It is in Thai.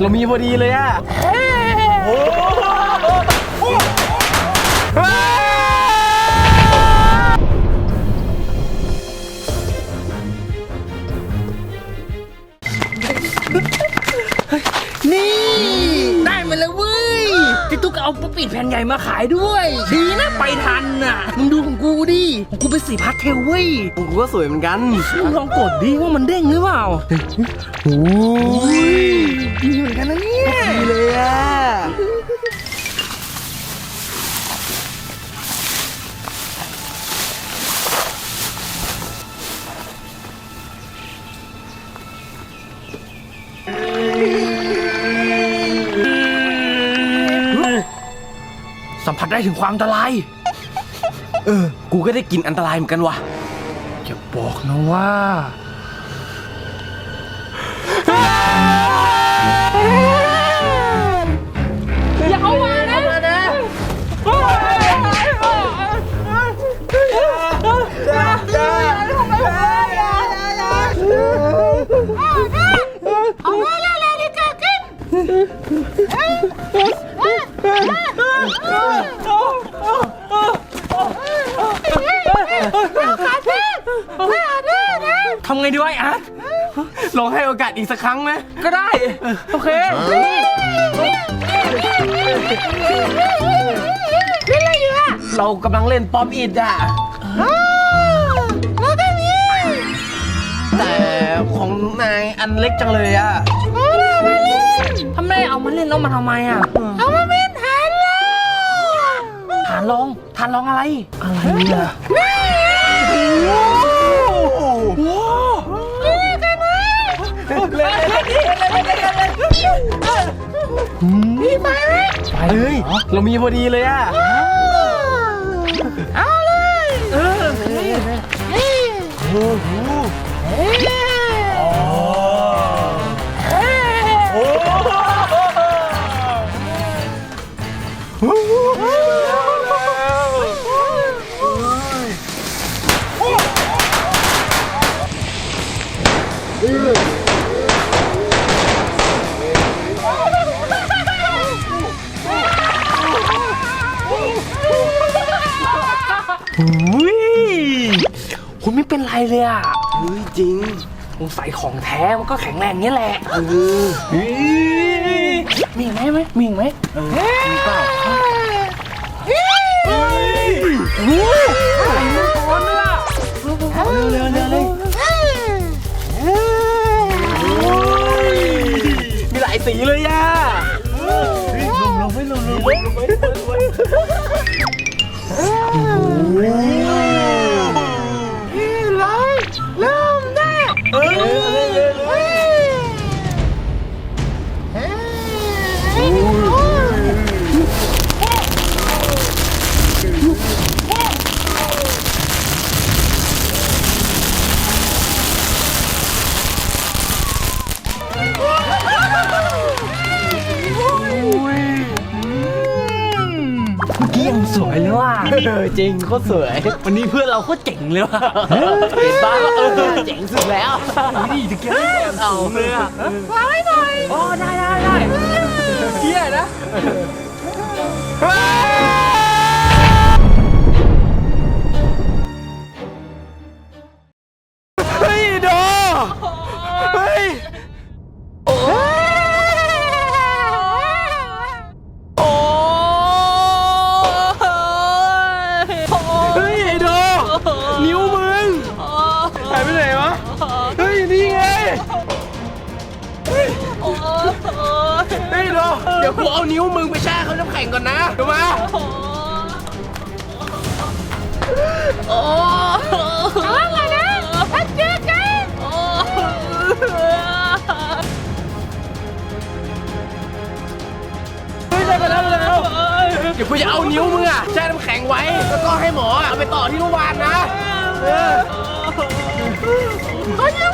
เรามีพอดีเลยอะโอ้ เอาป๊อปปี้แผ่นใหญ่มาขายด้วยดีนะไปทันน่ะมึงดูของกูดิของกูเป็นสีพาสเทลเว้ยกูก็สวยเหมือนกันมึงลองกดดิว่ามันเด้งหรือเปล่าโอ้ยดีเหมือนกันนะเนี่ยดีเลยอะ สัมผัสได้ถึงความอันตราย เออ กูก็ได้กินอันตรายเหมือนกันว่ะอย่าบอกนะว่าอย่า ทำไงดีวะไอ้อาร์ตลองให้โอกาสอีกสักครั้งไหมก็ได้ โอเค เล่นอะไรอยู่อะเรากำลังเล่นป๊อปอิดอะแล้วก็มีแต่ของนายอันเล็กจังเลยอะเอาล่ะมาเล่น ทำไมเอามาเล่นแล้วมาทำไมอะเอามาเป็นฐานเราทานลองทานลองอะไร อะไรเนี่ยเล่ มีไหมเฮ้ยเรามีพอดีเลยอะเอาเลยเออเฮ้ยเฮ้ยเฮ้ ยอุ้ยคุณไม่เป็นไรเลยอะเฮ้ยจริงสงสัยของแท้มันก็แข็งแรงอย่างนี้แหละเออมีอีกไหมไหมมีอีกไหมมีเปล่าอะไรมังกรเนี่ยเร็วเร็วเร็วมีหลายสีเลย งสวยเลยว่ะเออจริงโคตรสวย วันนี้เพื่อนเราโคตรเจ๋งเลยว่ะเห็นป้าเออเจ๋งสุดแล้วนี่จะเก็บได้แบบสูงเลยอะวางไว้หน่อยอ๋อได้ได้ได้เที่ยนะ ดเดี๋ยวกูเอานิ้วมึงไปแช่เขาน้ำแข็งก่อนนะเดี๋ยวมาระวังหน่อยนะถ้าเจอกันเฮ้ยได้ไปแล้วได้ไปแล้วเดี๋ยวกูจะเอานิ้วมึงอะแช่น้ำแข็งไว้ แล้วก็ให้หมอเอาไปต่อที่โรงพยาบาลนะ เออเขายังเล่นได้